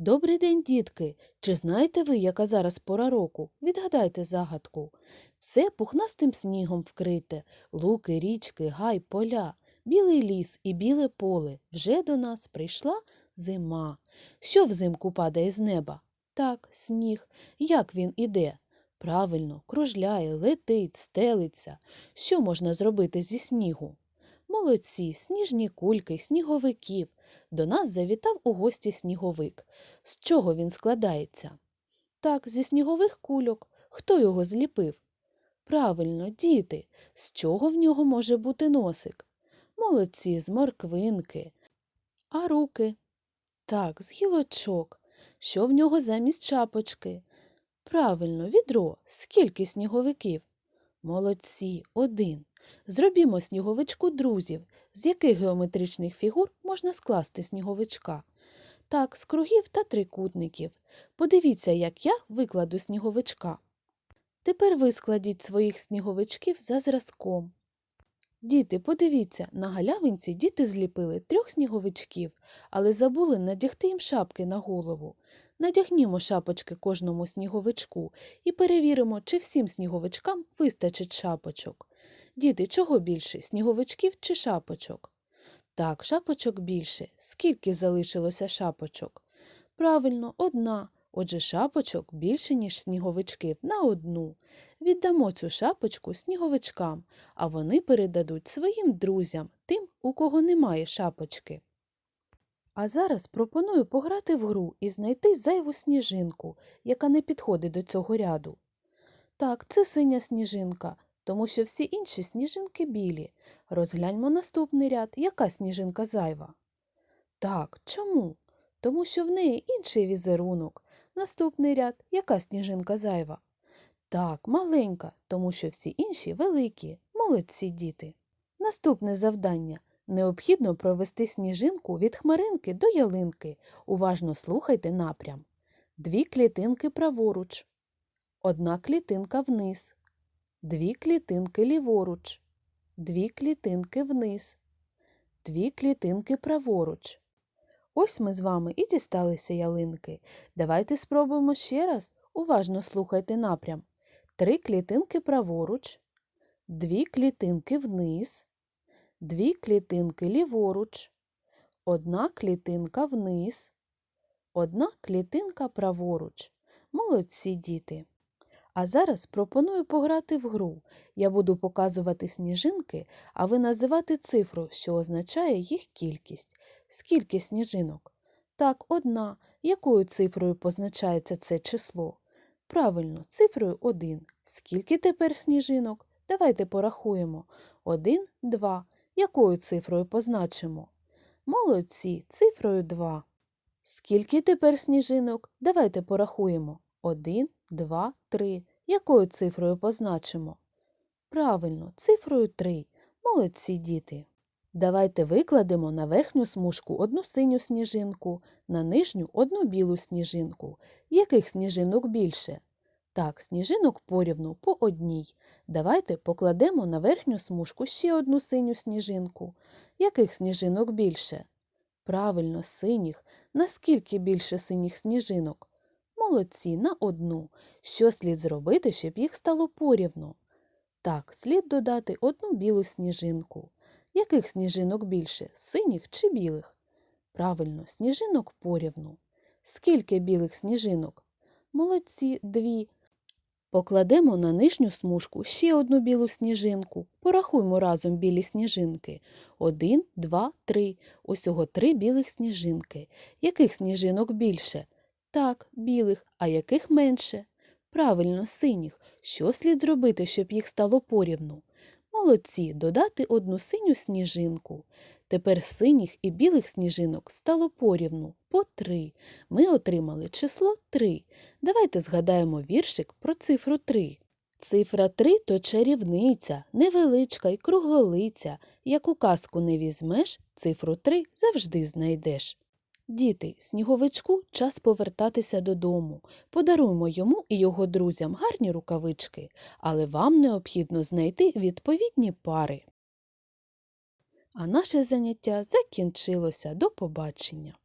Добрий день, дітки! Чи знаєте ви, яка зараз пора року? Відгадайте загадку. Все пухнастим снігом вкрите, луки, річки, гай, поля, білий ліс і біле поле. Вже до нас прийшла зима. Що взимку падає з неба? Так, сніг. Як він іде? Правильно, кружляє, летить, стелиться. Що можна зробити зі снігу? Молодці, сніжні кульки, сніговиків. До нас завітав у гості сніговик. З чого він складається? Так, зі снігових кульок. Хто його зліпив? Правильно, діти. З чого в нього може бути носик? Молодці, з морквинки. А руки? Так, з гілочок. Що в нього замість шапочки? Правильно, відро. Скільки сніговиків? Молодці, один. Зробімо сніговичку друзів. З яких геометричних фігур можна скласти сніговичка? Так, з кругів та трикутників. Подивіться, як я викладу сніговичка. Тепер ви складіть своїх сніговичків за зразком. Діти, подивіться, на галявинці діти зліпили трьох сніговичків, але забули надягти їм шапки на голову. Надягнімо шапочки кожному сніговичку і перевіримо, чи всім сніговичкам вистачить шапочок. Діти, чого більше сніговичків чи шапочок? Так, шапочок більше. Скільки залишилося шапочок? Правильно, одна. Отже, шапочок більше, ніж сніговичків, на одну. Віддамо цю шапочку сніговичкам, а вони передадуть своїм друзям, тим, у кого немає шапочки. А зараз пропоную пограти в гру і знайти зайву сніжинку, яка не підходить до цього ряду. Так, це синя сніжинка, тому що всі інші сніжинки білі. Розгляньмо наступний ряд, яка сніжинка зайва. Так, чому? Тому що в неї інший візерунок. Наступний ряд, яка сніжинка зайва? Так, маленька, тому що всі інші великі. Молодці діти. Наступне завдання. Необхідно провести сніжинку від хмаринки до ялинки. Уважно слухайте напрям. Дві клітинки праворуч. Одна клітинка вниз. Дві клітинки ліворуч. Дві клітинки вниз. Дві клітинки праворуч. Ось ми з вами і дісталися ялинки. Давайте спробуємо ще раз. Уважно слухайте напрям. Три клітинки праворуч, дві клітинки вниз, дві клітинки ліворуч, одна клітинка вниз, одна клітинка праворуч. Молодці діти. А зараз пропоную пограти в гру. Я буду показувати сніжинки, а ви називати цифру, що означає їх кількість. Скільки сніжинок? Так, одна. Якою цифрою позначається це число? Правильно, цифрою 1. Скільки тепер сніжинок? Давайте порахуємо. 1, 2. Якою цифрою позначимо? Молодці, цифрою 2. Скільки тепер сніжинок? Давайте порахуємо. 1, 2, 3. Якою цифрою позначимо? Правильно, цифрою 3. Молодці діти. Давайте викладемо на верхню смужку одну синю сніжинку, на нижню одну білу сніжинку. Яких сніжинок більше? Так, сніжинок порівну по одній. Давайте покладемо на верхню смужку ще одну синю сніжинку. Яких сніжинок більше? Правильно, синіх. Наскільки більше синіх сніжинок? Молодці, на одну. Що слід зробити, щоб їх стало порівну? Так, слід додати одну білу сніжинку. Яких сніжинок більше синіх чи білих? Правильно, сніжинок порівну. Скільки білих сніжинок? Молодці, дві. Покладемо на нижню смужку ще одну білу сніжинку. Порахуймо разом білі сніжинки. Один, два, три. Усього три білих сніжинки. Яких сніжинок більше? Так, білих, а яких менше? Правильно, синіх. Що слід зробити, щоб їх стало порівну? Молодці, додати одну синю сніжинку. Тепер синіх і білих сніжинок стало порівну по три. Ми отримали число 3. Давайте згадаємо віршик про цифру 3. Цифра 3 то чарівниця, невеличка й круглолиця. Як у казку не візьмеш, цифру 3 завжди знайдеш. Діти, сніговичку час повертатися додому. Подаруємо йому і його друзям гарні рукавички, але вам необхідно знайти відповідні пари. А наше заняття закінчилося. До побачення!